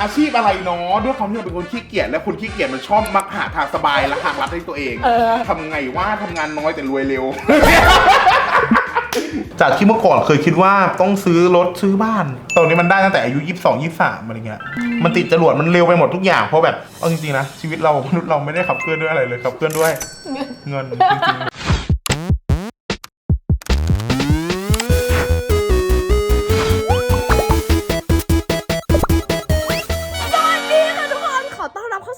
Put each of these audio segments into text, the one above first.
อาชีพอะไรเนาะด้วยความที่เราเป็นคนขี้เกียจและคนขี้เกียจมันชอบมักหาทางสบายและทางลัดให้ตัวเองเออ ทำไงว่าทำงานน้อยแต่รวยเร็ว จากที่เมื่อก่อนเคยคิดว่าต้องซื้อรถซื้อบ้าน ตอนนี้มันได้ตั้งแต่อายุ 22 23อะไรเงี้ย มันติดจรวดมันเร็วไปหมดทุกอย่าง เพราะแบบ เอาจริงๆนะ ชีวิตเรามนุษย์เราไม่ได้ขับเคลื่อนด้วยอะไรเลยขับเคลื่อนด้วย เงินจริงๆ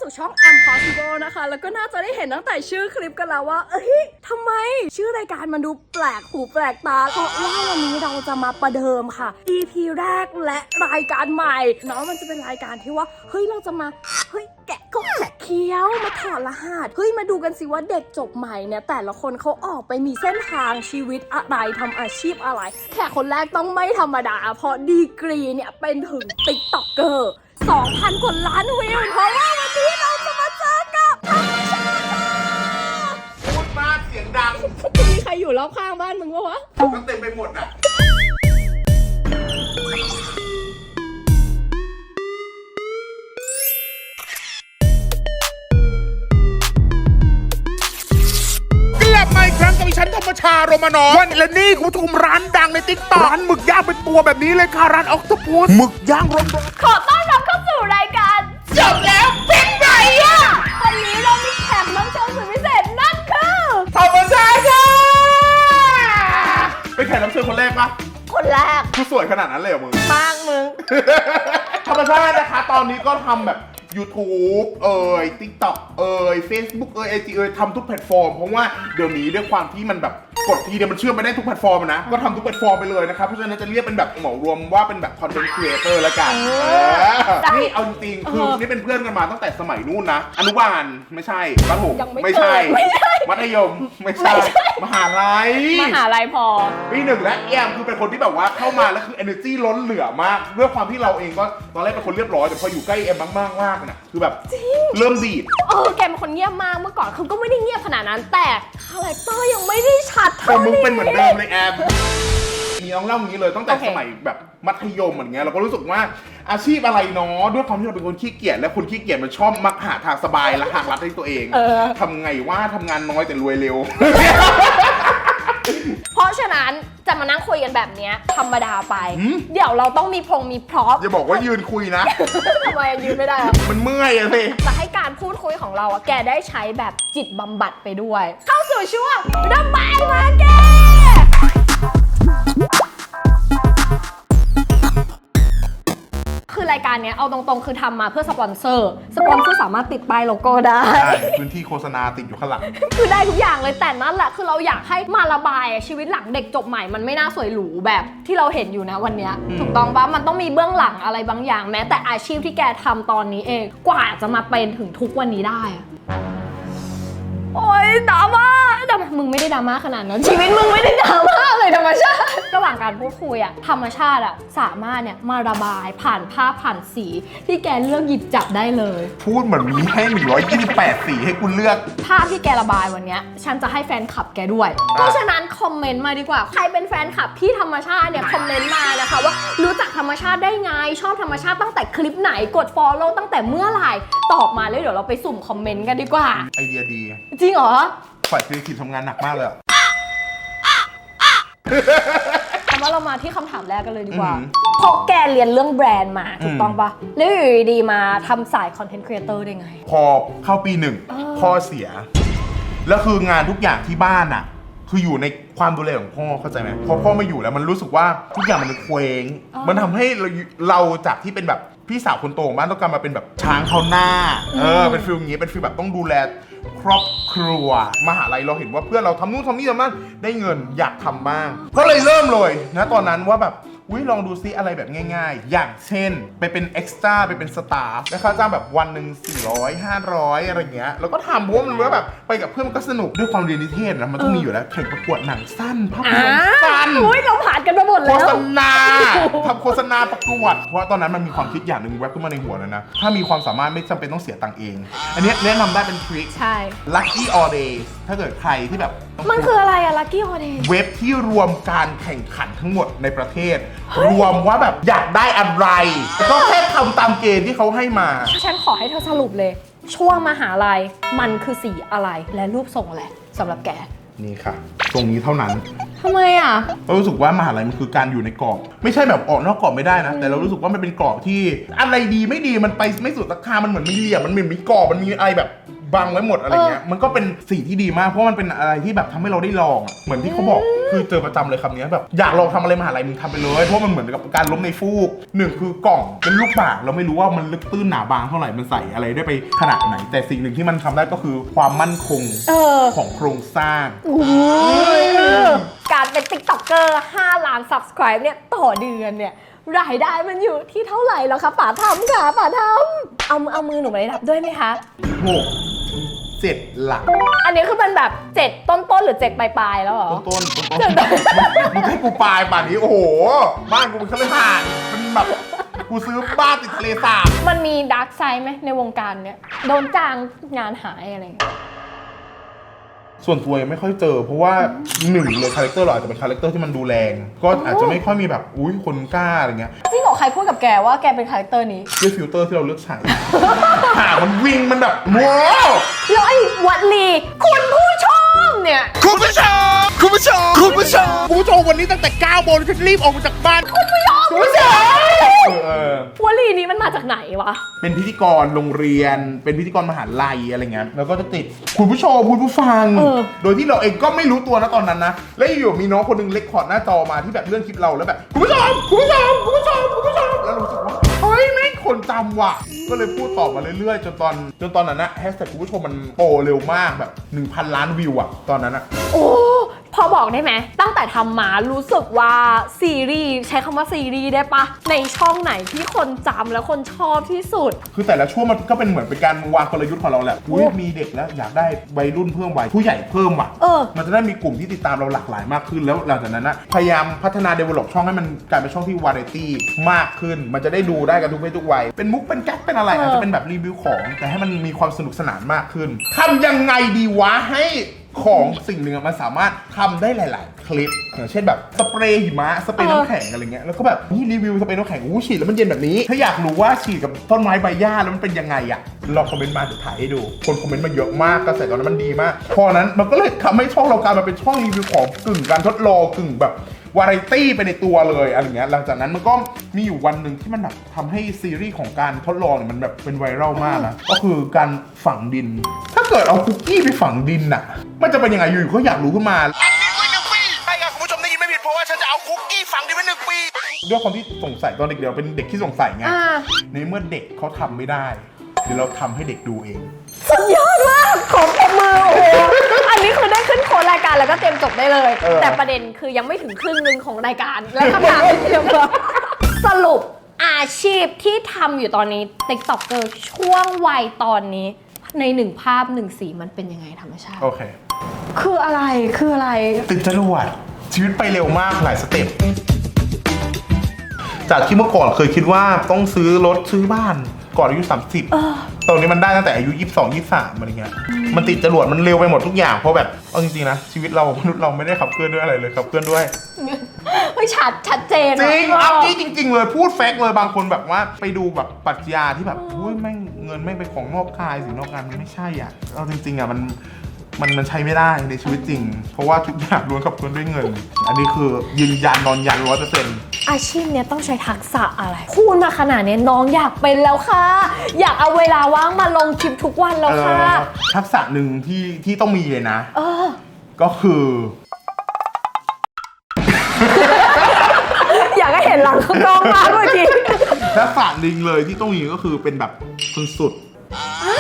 สู่ช่อง Am Possible นะคะ แล้วก็น่าจะได้เห็นตั้งแต่ชื่อคลิปกันแล้วว่า เอ้ยทำไม ชื่อรายการมันดูแปลกหูแปลกตาเพราะว่าวันนี้เราจะมาประเดิมค่ะ EP แรกและรายการใหม่เนาะมันจะเป็นรายการที่ว่า เฮ้ย เราจะมา เฮ้ย แกะกบแกะเคี้ยว มาถอดรหัส เฮ้ย มาดูกันสิว่าเด็กจบใหม่เนี่ย แต่ละคนเขาออกไปมีเส้นทางชีวิตอะไรทำอาชีพอะไร แขกคนแรกต้องไม่ธรรมดา เพราะดีกรีเนี่ยเป็นถึงติ๊กต็อกเกอร์2,000กว่าล้านวิว อยู่รอบข้างบ้านมึงปะวะก็เต็มไปหมดอะ กลับมาอีกครั้งกับดิฉันธรรมชาโรมานอวันและนี่คุณผู้ชมร้านดังในติ๊กต็อกร้านหมึกย่างเป็นตัวแบบนี้เลยค่ะร้านออกตพุสหมึกย่างร้อนขอต้อนรับเข้าสู่รายการ จบแล้ว แรกคือสวยขนาดนั้นเลยเหรอมึง มากมึง ธรรมชาตินะคะ ตอนนี้ก็ทำแบบ YouTube เอ่ย TikTok เอ่ย Facebook เอ่ย IG เอ่ยทำทุกแพลตฟอร์ม เพราะว่าเดี๋ยวนี้ด้วยความที่มันแบบ กดทีเดียวมันเชื่อมไปได้ทุกแพลตฟอร์มอะนะ ก็ทำทุกแพลตฟอร์มไปเลยนะครับ เพราะฉะนั้นจะเรียกเป็นแบบเหมารวมว่าเป็นแบบคอนเทนต์ครีเอเตอร์ละกันเอเอออนี่เอาจริงๆคือเออนี่เป็นเพื่อนกันมาตั้งแต่สมัยนู่นนะ อนุบาลไม่ใช่ประถมยังไม่ไม่ใช่เกิดไม่ใช่ มัธยมไม่ใช่ไม่ใช่ มหาลัย มหาลัยพอ ปีหนึ่งและแอมคือเป็นคนที่แบบว่าเข้ามาแล้วคือ energy ล้นเหลือมากด้วยความที่เราเองก็ตอนแรกเป็นคนเรียบร้อยแต่พออยู่ใกล้แอมมากๆมากๆเนี่ยคือแบบเริ่มดีดเออแกเป็นคนเงียบมากเมื่อก่อนคือก็ไม่ได้เงียบขนาดนั้น แต่คาแรคเตอร์ยังไม่ได้ชัดแต่เท่ามึงนี้เป็นเหมือนเดิมเลยแอมมีน้องเล่าอย่างนี้เลยตั้งแต่โอเค สมัยแบบมัธยมอย่างเงี้ยเราก็รู้สึกว่าอาชีพอะไรเนาะด้วยความที่เราเป็นคนขี้เกียจและคนขี้เกียจมันชอบมักหาทางสบายและทางลัดให้ตัวเองเออ ทำไงว่าทำงานน้อยแต่รวยเร็ว เพราะฉะนั้น จะมานั่งคุยกันแบบเนี้ยธรรมดาไป หืม เดี๋ยวเราต้องมีพงมีพร็อพอย่าบอกว่ายืนคุยนะ ทำไมยืนไม่ได้อะ มันเมื่อยอะสิจะให้การพูดคุยของเราอะแกได้ใช้แบบจิตบำบัดไปด้วย เข้าสู่ช่วงระบายมาแก คือรายการเนี้ยเอาตรงๆ คือทำมาเพื่อสปอนเซอร์ สปอนเซอร์สามารถติดป้ายโลโก้ได้ ใช่พื้นที่โฆษณาติดอยู่ข้างหลัง คือได้ทุกอย่างเลยแต่นั่นแหละคือเราอยากให้มาระบายอะชีวิตหลังเด็กจบใหม่มันไม่น่าสวยหรูแบบที่เราเห็นอยู่นะวันเนี้ยอืม ถูกต้องปะมันต้องมีเบื้องหลังอะไรบางอย่างแม้ แต่อาชีพที่แกทำตอนนี้เองกว่าจะมาเป็นถึงทุกวันนี้ได้อะโอ๊ยดราม่า ดราม่ามึงไม่ได้ดราม่าขนาดนั้น ชีวิตมึงไม่ได้ดราม่าเลยธรรมชาติ ระหว่างการพูดคุยอะธรรมชาติอะสามารถเนี่ยมาระบายผ่านภาพผ่านสี ที่แกเลือกหยิบจับได้เลย พูดเหมือนมีให้128สีให้คุณเลือก ภาพที่แกระบายวันเนี้ยฉันจะให้แฟนคลับแกด้วย เพราะฉะนั้นคอมเมนต์มาดีกว่า ใครเป็นแฟนคลับพี่ธรรมชาติเนี่ยคอมเมนต์มานะคะว่ารู้จักธรรมชาติได้ไง ชอบธรรมชาติตั้งแต่คลิปไหนกด follow ตั้งแต่เมื่อไหร่ตอบมาเลยเดี๋ยวเราไปสุ่มคอมเมนต์กันดีกว่า ไอเดียดี จริงเหรอ ฝ่ายครีเอทีฟทำงานหนักมากเลยอะเอาว่าเรามาที่คำถามแรกกันเลยดีกว่า อืมเพราะแกเรียนเรื่องแบรนด์มาถูกอืมต้องปะแล้วอยู่ดีๆมาทำสายคอนเทนต์ครีเอเตอร์ได้ไง พอเข้าปีหนึ่งเออพ่อเสีย แล้วคืองานทุกอย่างที่บ้านอะคืออยู่ในความดูแลของพ่อเข้าใจไหมพอพ่อไม่อยู่แล้วมันรู้สึกว่าทุกอย่างมันเคว้งมันทำให้เราเราจากที่เป็นแบบพี่สาวคนโตของบ้านต้องกลายมาเป็นแบบช้างเขาหน้าเออเป็นฟิลอย่างงี้เป็นฟิลแบบต้องดูแล ครอบครัวมหาลัยเราเห็นว่าเพื่อนเราทำนู่นทำนี่ทำนั่นได้เงินอยากทำบ้าง ก็เลยเริ่มเลยนะตอนนั้นว่าแบบ อุ้ยลองดูซิอะไรแบบง่ายๆ อย่างเช่น ไปเป็นเอ็กซ์ตร้าไปเป็นสตาฟแล้วค่าจ้างแบบวันหนึ่ง400 500 อะไรเงี้ยแล้วก็ทำเพราะว่ามันรู้ว่าแบบไปกับเพื่อนมันก็สนุกด้วยความเรียนนิเทศนะมันต้องมีอยู่แล้วแข่งประกวดหนังสั้นภาพยนตร์สั้น อุ้ยเราผ่านกันมาหมดโฆแล้ว ษณาทำโฆษณาประกวด เพราะว่าตอนนั้นมันมีความคิดอย่างหนึ่งแวบขึ้นมาในหัวเลยนะ ถ้ามีความสามารถไม่จำเป็นต้องเสียตังค์เอง อันเนี้ยแนะนำได้เป็นทริค ใช่ lucky all days ถ้าเกิดใครที่แบบ มันคืออะไรอะลักกี้ฮอเดย์เว็บที่รวมการแข่งขันทั้งหมดในประเทศ รวมว่าแบบอยากได้อะไรก็แค่ทำตามเกณฑ์ที่เขาให้มา ฉันขอให้เธอสรุปเลย ช่วงมหาลัยมันคือสีอะไรและรูปทรงอะไรสำหรับแกนี่ค่ะ ตรงนี้เท่านั้นทำไมอะเรารู้สึกว่ามหาลัยมันคือการอยู่ในกรอบ ไม่ใช่แบบออกนอกกรอบไม่ได้นะ แต่เรารู้สึกว่ามันเป็นกรอบที่ อะไรดีไม่ดีมันไปไม่สุดราคามันเหมือนมีเหลี่ยมมันเหมือนมีกรอบมันมีอะไรแบบ บังไว้หมดอะไรเงี้ยมันก็เป็นสิ่งที่ดีมากเพราะมันเป็นอะไรที่แบบทำให้เราได้ลองอะเหมือนที่เขาบอกคือเจอประจำเลยคำนี้แบบอยากลองทำอะไรมหาลัยมึงทำไปเลย เพราะมันเหมือนกับการล้มในฟูกหนึ่งคือกล่องเป็นลูกบากเราไม่รู้ว่ามันลึกตื้นหนาบางเท่าไหร่มันใส่อะไรได้ไปขนาดไหน แต่สิ่งหนึ่งที่มันทำได้ก็คือความมั่นคงเออของโครงสร้าง การเป็นติ๊กต็อกเกอร์5ล้าน subscribe เนี่ย ต่อเดือนเนี่ย รายได้มันอยู่ที่เท่าไหร่แล้วคะป๋าทำค่ะป๋าทำเอามือเอามือหนูไปนับด้วยไหมคะ หกเจ็ดหลักอันนี้คือเป็นแบบ7ต้นๆหรือ7ปลายๆแล้วเหรอ ต้นต้นต้นต้นมึงให้กูปลายป่านนี้โอ้โห บ้านกูเป็นคฤหาสน์มันแบบกูซื้อบ้านติดทะเลสาบมันมีดาร์กไซด์ไหมในวงการเนี่ยโดนจ้างงานหายอะไรอย่างเงี้ย ส่วนตัวยังไม่ค่อยเจอ เพราะว่าหนึ่งเลยคาแรคเตอร์เราอาจจะเป็นคาแรคเตอร์ที่มันดูแรง ก็อาจจะไม่ค่อยมีแบบอุ้ยคนกล้าอะไรเงี้ยจริงเหรอใครพูดกับแกว่าแกเป็นคาแรคเตอร์นี้ด้วยฟิลเตอร์ที่เราเลือกใช้หางมันวิ่งมันแบบโว้แล้วไอ้วัดลีคุณผู้ชมเนี่ยคุณผู้ชมคุณผู้ชมคุณผู้ชมคุณผู้ชมวันนี้ตั้งแต่9โมงฉันรีบออกมาจากบ้านคุณผู้ชมคุณผู้ชม เออ วลีนี้มันมาจากไหนวะ เป็นพิธีกรโรงเรียน เป็นพิธีกรมหาลัยอะไรเงี้ย แล้วก็จะติดคุณผู้ชมคุณผู้ฟัง เออ โดยที่เราเองก็ไม่รู้ตัวนะตอนนั้นนะ แล้วอยู่มีน้องคนหนึงเล็กคอร์ดหน้าจอมาที่แบบเลื่อนคลิปเราแล้วแบบคุณผู้ชมคุณผู้ชมคุณผู้ชมคุณผู้ชมแล้วเรารู้สึกว่าเฮ้ยไม่งคนจำว่ะ ก็เลยพูดต่อมาเรื่อยๆ จนตอนจนตอนนั้นนะแฮชแท็กคุณผู้ชมมันโตเร็วมากแบบ 1,000 ล้านวิวอะตอนนั้นอะ โอ้ พอบอกได้ไหมตั้งแต่ทำมารู้สึกว่าซีรีส์ใช้คำว่าซีรีส์ได้ปะในช่องไหนที่คนจำและคนชอบที่สุด คือแต่ละช่วงมันก็เป็นเหมือนเป็นการวางกลยุทธ์ของเราแหละอุ้ยมีเด็กแล้วอยากได้วัยรุ่นเพิ่มวัยผู้ใหญ่เพิ่มว่ะเออมันจะได้มีกลุ่มที่ติดตามเราหลากหลายมากขึ้นแล้วหลังจากนั้นนะพยายามพัฒนา develop ช่องให้มันกลายเป็นช่องที่วาไรตี้มากขึ้น มันจะได้ดูได้กันทุกเพศทุกวัยเป็นมุกเป็นแก๊กเป็นอะไรเออออาจจะเป็นแบบรีวิวของ แต่ให้มันมีความสนุกสนานมากขึ้นทำยังไงดีวะให้ ของสิ่งหนึ่งอะมันสามารถทำได้หลาย ๆ คลิปอย่างเช่นแบบสเปรย์หิมะสเปรย์น้ำแข็งอะไรเงี้ยแล้วก็แบบนี่รีวิวสเปรย์น้ำแข็งอู้ฉีดแล้วมันเย็นแบบนี้ ถ้าอยากรู้ว่าฉีดกับต้นไม้ใบหญ้าแล้วมันเป็นยังไงอะลองคอมเมนต์มาเดี๋ยวถ่ายให้ดู คนคอมเมนต์มาเยอะมากกระแสตอนนั้นมันดีมาก พอนั้นมันก็เลยทำให้ช่องเรากลายมาเป็นช่องรีวิวของกึ่งการทดลองกึ่งแบบ วาไรตี้ไปในตัวเลยอะไรเงี้ยหลังจากนั้นมันก็มีอยู่วันหนึ่งที่มันแบบทำให้ซีรีส์ของการทดลองเนี่ยมันแบบเป็นไวรัลมากนะก็คือการฝังดิน ถ้าเกิดเอาคุกกี้ไปฝังดินน่ะ มันจะเป็นยังไงอยู่ๆเขาอยากรู้ขึ้นมาฝังดินไว้หนึ่งปีใช่ครับคุณผู้ชมได้ยินไม่ผิดเพราะว่าฉันจะเอาคุกกี้ฝังดินไว้หนึ่งปี ด้วยความที่สงสัยตอนเด็กเดียวเป็นเด็กที่สงสัยไง อ่า ในเมื่อเด็กเขาทำไม่ได้ เดี๋ยวเราทำให้เด็กดูเอง สุดยอดมาก ขอปรบมือโอ้โห อันนี้คือได้ขึ้นโค้ดรายการแล้วก็เตรียมจบได้เลย เออ แต่ประเด็นคือยังไม่ถึงครึ่งหนึ่งของรายการ แล้วคำถามที่เตรียมมาสรุปอาชีพที่ทำอยู่ตอนนี้ TikToker ช่วงวัยตอนนี้ในหนึ่งภาพหนึ่งสีมันเป็นยังไงธรรมชาติ โอเค คืออะไรคืออะไร ติดจรวดชีวิตไปเร็วมากหลายสเต็ปจากที่เมื่อก่อนเคยคิดว่าต้องซื้อรถซื้อบ้านก่อนอายุ30 ตอนนี้มันได้ตั้งแต่อายุ22 23อะไรเงี้ย มันติดจรวดมันเร็วไปหมดทุกอย่าง เพราะแบบเอาจริงๆนะชีวิตเรามนุษย์เราไม่ได้ขับเคลื่อนด้วยอะไรเลยขับเคลื่อนด้วย เฮ้ยชัดชัดเจนจริงอะเอาจริงจริง ๆ เลยพูดแฟกต์เลยบางคนแบบว่าไปดูแบบปรัชญาที่แบบอุ้ยแม่งเงินไม่งเป็นของนอกกายสิ่งนอกกายมันไม่ใช่อะเอาจริงๆอะมันมันมันใช้ไม่ได้ในชีวิตจริง เพราะว่าทุกอย่างล้วนขับเคลื่อนด้วยเงิน อันนี้คือยืนยันนอนยันร้อยเปอร์เซ็นต์ อาชีพเนี้ยต้องใช้ทักษะอะไรพูดมาขนาดเนี้ยน้องอยากเป็นแล้วค่ะ อยากเอาเวลาว่างมาลงคลิปทุกวันแล้วค่ะทักษะหนึ่งที่ที่ต้องมีเลยนะ เออ ก็คือ อยากให้เห็นหลังกล้องมากเมื่อกี้ ทักษะหนึ่งเลยที่ต้องมีก็คือเป็นแบบคนสุด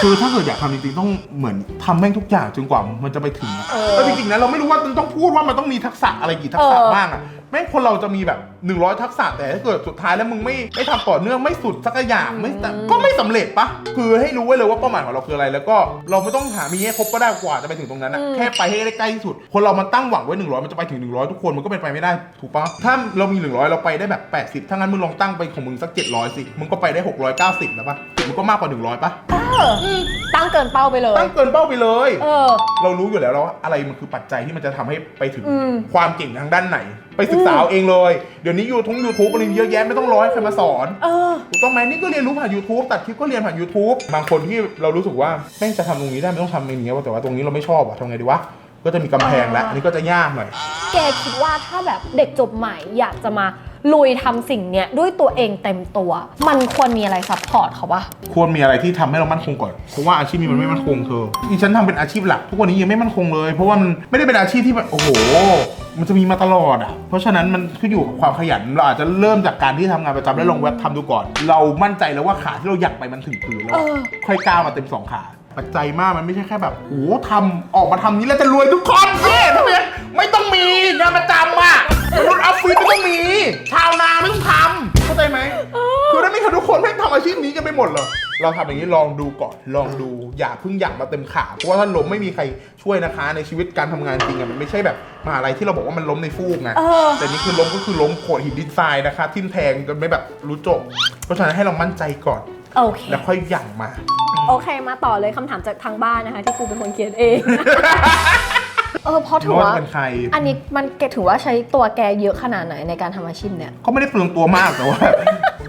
คือถ้าเกิดอยากทำจริงๆต้องเหมือนทำแม่งทุกอย่างจนกว่ามันจะไปถึงอะเออ แล้วจริงๆนะเราไม่รู้ว่ามันต้องพูดว่ามันต้องมีทักษะอะไรกี่ทักษะเออบ้างอะแม่งคนเราจะมีแบบ 100 ทักษะแต่ถ้าเกิดสุดท้ายแล้วมึงไม่ไม่ทำต่อเนื่องไม่สุดสักอย่างไม่แต่ก็ไม่สำเร็จปะคือให้รู้ไว้เลยว่าเป้าหมายของเราคืออะไร แล้วก็เราไม่ต้องหามีให้ครบก็ได้กว่าจะไปถึงตรงนั้นนะแค่ไปให้ได้ใกล้ที่สุด คนเรามันตั้งหวังไว้ 100 มันจะไปถึง 100 ทุกคนมันก็เป็นไปไม่ได้ถูกปะถ้าเรามี 100 เราไปได้แบบ 80ถ้างั้นมึงลองตั้งไปของมึงสัก 700สิมึงก็ไปได้ 690แล้วปะมันก็มากกว่า 100ปะเออตั้งเกินเป้าไปเลย ตั้งเกินเป้าไปเลย เออ เรารู้อยู่แล้วแล้วว่าอะไรมันคือปัจจัยที่มันจะทำให้ไปถึงอืม ความเก่งทางด้านไหน ไปศึกษาเอาเองเลย เดี๋ยวนี้ยูทูบยูทูบอะไรเยอะแยะไม่ต้องร้อยใครมาสอนเออ ถูกต้องไหมนี่ก็เรียนรู้ผ่าน YouTube ตัดคลิปก็เรียนผ่าน YouTube บางคนที่เรารู้สึกว่าแม่งจะทำตรงนี้ได้ไม่ต้องทำอย่างนี้ว่าแต่ว่าตรงนี้เราไม่ชอบอะทำไงดีวะก็จะมีกำแพงแล้วอันนี้ก็จะยากหน่อย แกคิดว่าถ้าแบบเด็กจบใหม่อยากจะมา ลุยทำสิ่งเนี้ยด้วยตัวเองเต็มตัว มันควรมีอะไรซัพพอร์ตเขาปะควรมีอะไรที่ทำให้เรามั่นคงก่อน เพราะว่าอาชีพนี้มันไม่มั่นคงเธอที่ฉันทำเป็นอาชีพหลัก ทุกวันนี้ยังไม่มั่นคงเลย เพราะว่ามันไม่ได้เป็นอาชีพที่แบบโอ้โห มันจะมีมาตลอดอะ เพราะฉะนั้นมันขึ้นอยู่กับความขยัน เราอาจจะเริ่มจากการที่ทำงานประจำแล้วลองเว็บทำดูก่อน เรามั่นใจแล้วว่าขาที่เราอยากไปมันถึงพื้นแล้วเออค่อยก้าวมาเต็มสองขา ปัจจัยมากมันไม่ใช่แค่แบบโอ้โหทำออกมาทำนี้แล้วจะรวยทุกคนสิทำไมไม่ต้องมีงานประจำอะมนุษย์ออฟฟิศไม่ต้องมี ชาวนาไม่ต้องทำเข้าใจไหมคือถ้าไม่ทุกคนไม่งทำอาชีพนี้กันไปหมดเหรอเราทำอย่างนี้ลองดูก่อนลองดูอย่าเพิ่งอยากมาเต็มขาเพราะว่าถ้าล้มไม่มีใครช่วยนะคะ ในชีวิตการทำงานจริงอะมันไม่ใช่แบบมหาลัยที่เราบอกว่ามันล้มในฟูกไงเออแต่นี่คือล้มก็คือล้มโขดหินดินทรายนะคะ ทิ่มแทงจนไม่แบบรู้จบ เพราะฉะนั้นให้เรามั่นใจก่อนโอเคแล้วค่อยหยั่งมา โอเคมาต่อเลยคำถามจากทางบ้านนะคะ ที่กูเป็นคนเขียนเอง เออเพราะถือว่าว่าเป็นใคร อันนี้มันแกถือว่าใช้ตัวแกเยอะขนาดไหนในการทำอาชีพเนี่ย ก็ไม่ได้เปลืองตัวมากแต่ว่า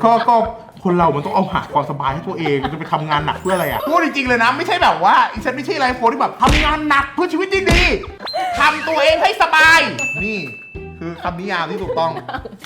ก็ก็คนเรา มันต้องเอาหาความสบายให้ตัวเอง จะไปทำงานหนักเพื่ออะไรอะ พูดจริงๆเลยนะ ไม่ใช่แบบว่าอีฉันไม่ใช่ไลฟ์โฟที่แบบทำงานหนักเพื่อชีวิตที่ดีทำตัวเองให้สบาย นี่ คือคำนิยามที่ถูกต้อง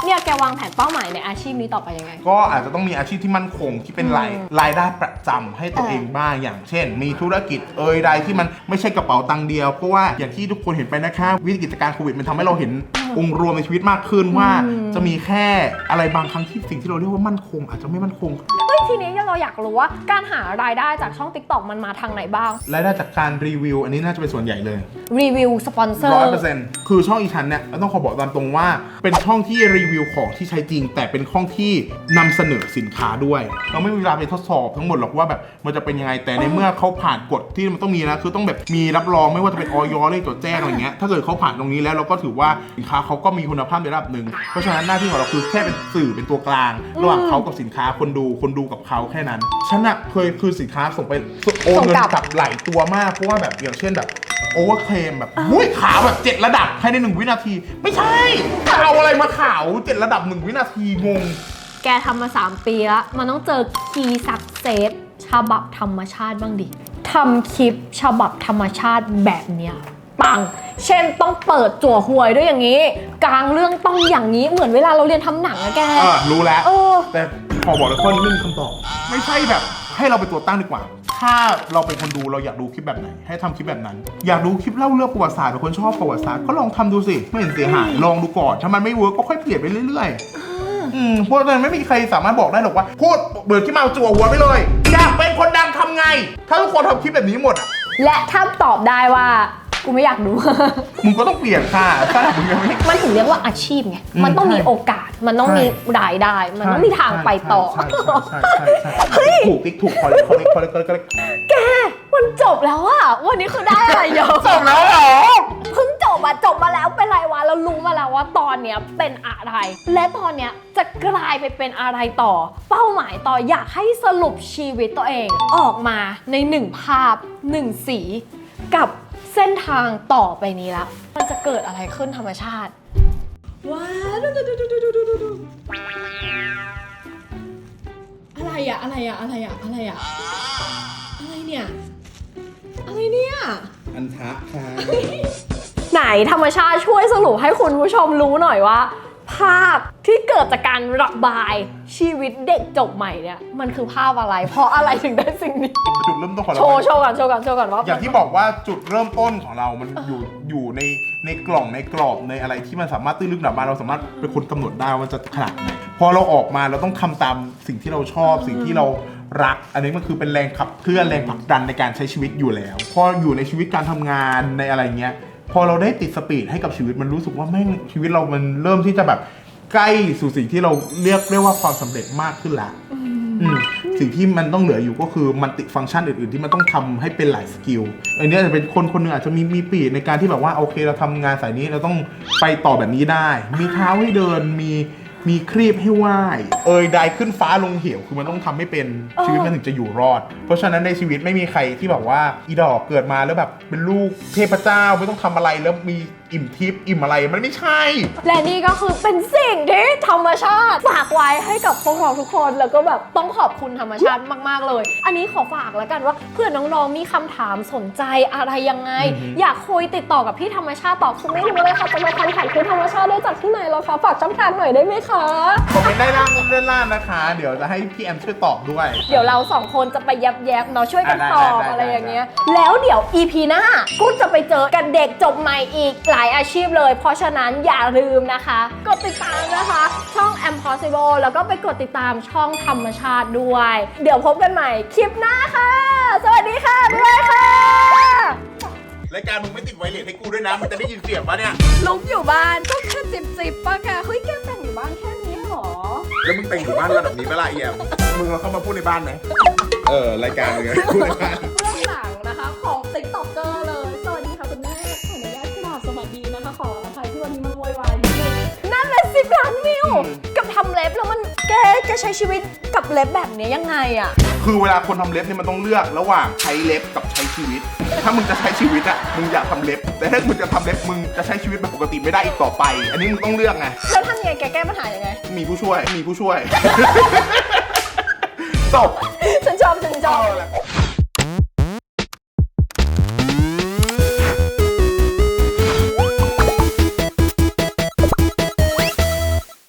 เนี่ยแกวางแผนเป้าหมายในอาชีพนี้ต่อไปยังไง ก็อาจจะต้องมีอาชีพที่มั่นคงที่เป็นรายรายได้ประจำให้ตัวเองบ้างอย่างเช่น มีธุรกิจเอ่ยใดที่มันไม่ใช่กระเป๋าตังค์เดียว เพราะว่าอย่างที่ทุกคนเห็นไปนะคะวิกฤตการณ์โควิดมันทำให้เราเห็นองค์รวมในชีวิตมากขึ้นว่า จะมีแค่อะไรบางครั้งที่สิ่งที่เราเรียกว่ามั่นคง อาจจะไม่มั่นคงเฮ้ย ทีนี้เราอยากรู้ว่าการหารายได้จากช่อง Tik t o อกมันมาทางไหนบ้าง รายได้จากการรีวิว อันนี้น่าจะเป็นส่วนใหญ่เลยรีวิวสปอนเซอร้อยร์เปอร์เซ็นต์คือช่องอีชันเนี่ยต้องขอบอกตามตรงว่า เป็นช่องที่รีวิวของที่ใช้จริง แต่เป็นช่องที่นำเสนอสินค้าด้วย เราไม่มีเวลาไปทดสอบทั้งหมดหรอกว่าแบบมันจะเป็นยังไงแต่ในเมื่อเขาผ่านกฎที่มันต้องมีนะคือต้องแบบมีรับรองไม่ว่าจะเป็นออยเลขจดแจ้งอะไรเงี้ยถ้าเกิดเขาผ่านตรงนี้แล้วเราก็ถือว่าสินค้าเขาก็มีคุณภาพในระดับหนึ่งเพราะฉะนั้นหน้าที่ของเราคือแค่เป็นสื่อเป็นตัวกลาง ระหว่างเขากับสินค้าคนดูคนดูกับเขาแค่นั้น ฉันอะเคยคือสินค้าส่งไปโอนเงินส่งกลับกลับหลายตัวมากเพราะว่าแบบอย่างเช่นแบบโอเวอร์เคลมแบบอุ้ยขาวแบบเจ็ดระดับภายในหนึ่งวินาที ไม่ใช่เอาอะไรมาขาวเจ็ดระดับหนึ่งวินาทีงง แกทำมา 3 ปีแล้วมันต้องเจอคีย์สักเซสฉบับธรรมชาติบ้างดิทำคลิปฉบับธรรมชาติแบบเนี้ยปัง เช่นต้องเปิดจั่วหวยด้วยอย่างนี้ กลางเรื่องต้องอย่างนี้เหมือนเวลาเราเรียนทำหนังอะแก เออรู้แล้ว เออ แต่ ขอบอกเลยข้อนี้ไม่มีคำตอบ ไม่ใช่แบบ ให้เราเป็นตัวตั้งดีกว่า ถ้าเราเป็นคนดูเราอยากดูคลิปแบบไหน ให้ทำคลิปแบบนั้น อยากดูคลิปเล่าเรื่องประวัติศาสตร์เป็นคนชอบประวัติศาสตร์ก็ลองทำดูสิไม่เห็นเสียหายลองดูก่อนถ้ามันไม่เวิร์กก็ค่อยเปลี่ยนไปเรื่อยๆอืมเพราะฉะนั้นไม่มีใครสามารถบอกได้หรอกว่าพูดเบิดที่มาจั่วหัวไปเลยอยากเป็นคนดังทำไง ถ้าทุกคนทำคลิปแบบนี้หมดอะ และถ้าตอบได้ว่า กูไม่อยากดู มึงก็ต้องเปลี่ยนค่ะถ้ามึงยังไม่ มันถึงเรียกว่าอาชีพไง อืมมันต้องมีใช่โอกาส มันต้องใช่มีรายได้ มันต้องมีทางไปต่อ ใช่ใช่ใช่ใช่ใช่ถูกติ๊กถูกคอลเลกคอลเลกคอลเลกคอลเลกแก มันจบแล้วอะวันนี้คือได้อะไรเยอะจบแล้วเหรอ เพิ่งจบอะจบมาแล้วเป็นไรวะเรารู้มาแล้วว่าตอนเนี้ยเป็นอะไร และตอนเนี้ยจะกลายไปเป็นอะไรต่อ เป้าหมายต่ออยากให้สรุปชีวิตตัวเอง ออกมาในหนึ่งภาพหนึ่งสี กับ เส้นทางต่อไปนี้แล้วมันจะเกิดอะไรขึ้นธรรมชาติ ว้าวดูดูดูดูดูดูดูดูอะไรอะอะไรอะอะไรอะอะไรอะอะไรเนี่ยอะไรเนี่ยอันทะค่ะ ไหนธรรมชาติช่วยสรุปให้คุณผู้ชมรู้หน่อยว่าาพที่เกิดจากการระบายชีวิตเด็กจบใหม่เนี่ยมันคือภาพอะไร เพราะอะไรถึงได้สิ่งนี้ จุดเริ่มต้นของเรา โชว์โชว์ก่อนโชว์ก่อนโชว์ก่อนว่าอย่างที่บอกว่าจุดเริ่มต้นของเรา มันอยู่อยู่ในในกล่องในกรอบในอะไรที่มันสามารถตื้นลึกหนาบานเราสามารถเป็นคนกำหนดได้ว่ามันจะขนาดไหนพอเราออกมาเราต้องทำตามสิ่งที่เราชอบ สิ่งที่เรารัก อันนี้มันคือเป็นแรงขับเคลื่อนแรงผลักดันในการใช้ชีวิตอยู่แล้ว พออยู่ในชีวิตการทำงานในอะไรเงี้ย พอเราได้ติดสปีดให้กับชีวิตมันรู้สึกว่าแม่งชีวิตเรามันเริ่มที่จะแบบใกล้สู่สิ่งที่เราเรียกเรียกว่าความสำเร็จมากขึ้นละอืมสิ่งที่มันต้องเหลืออยู่ก็คือมันติฟังก์ชันอื่นๆ ที่มันต้องทำให้เป็นหลายสกิลอันนี้อาจจะเป็นคนคนหนึงอาจจะมีมีปีดในการที่แบบว่าโอเคเราทำงานสายนี้เราต้องไปต่อแบบนี้ได้ มีเท้าให้เดินมี มีครีบให้ไหว้เอยใดขึ้นฟ้าลงเหวคือมันต้องทำให้เป็นเออ ชีวิตมันถึงจะอยู่รอด เพราะฉะนั้นในชีวิตไม่มีใครที่แบบว่าอีดอกเกิดมาแล้วแบบเป็นลูกเทพเจ้าไม่ต้องทำอะไรแล้วมี อิ่มทิพย์อิ่มอะไรมันไม่ใช่ และนี่ก็คือเป็นสิ่งที่ธรรมชาติฝากไว้ให้กับพวกเราทุกคนแล้วก็แบบต้องขอบคุณธรรมชาติมากๆเลย อันนี้ขอฝากแล้วกันว่าเพื่อนน้องๆมีคำถามสนใจอะไรยังไง อือฮึ อยากคุยติดต่อกับพี่ธรรมชาติตอบคือไม่รู้เลยค่ะจะมาคอนแทคพี่ธรรมชาติได้จากที่ไหนเหรอคะฝากช่องทางหน่อยได้ไหมคะ คอมเมนต์ได้ล่างด้านล่างนะคะ เดี๋ยวจะให้พี่แอมช่วยตอบด้วย เดี๋ยวเราสองคนจะไปยับแยบเนาะช่วยกันอะได้ตอบได้ได้ อะไรอย่างเงี้ย แล้วเดี๋ยว EP หน้ากูจะไปเจอกันเด็กจบใหม่อีกหลายอาชีพเลย เพราะฉะนั้นอย่าลืมนะคะ กดติดตามนะคะ ช่อง Am Possible แล้วก็ไปกดติดตามช่องธรรมชาติด้วย เดี๋ยวพบกันใหม่คลิปหน้าค่ะ สวัสดีค่ะบ๊ายบายค่ะรายการมึงไม่ติดไวเลสให้กูด้วยนะ มันจะได้ยินเสียงปะเนี่ย ลุกอยู่บ้านก็แค่จิบจิบๆปะแกเฮ้ยแกแต่งอยู่บ้านแค่นี้เหรอ แล้วมึงแต่งอยู่บ้านระดับนี้เปะล่าเอี่ยมมึงเอาเข้ามาพูดในบ้านไหมเออ รายการมึงอะพูดในบ้าน เบื้องหลังนะคะของ TikToker เลยส แกแกใช้ชีวิตกับเล็บแบบนี้ยังไงอะ คือเวลาคนทำเล็บเนี่ยมันต้องเลือกระหว่างใช้เล็บกับใช้ชีวิต ถ้ามึงจะใช้ชีวิตอะมึงอยากทำเล็บ แต่ถ้ามึงจะทำเล็บมึงจะใช้ชีวิตแบบปกติไม่ได้อีกต่อไป อันนี้มึงต้องเลือกไง แล้วทำยังไงแกแก้ปัญหายังไง มีผู้ช่วย มีผู้ช่วย จบ ฉันชอบฉันชอบ เอาละ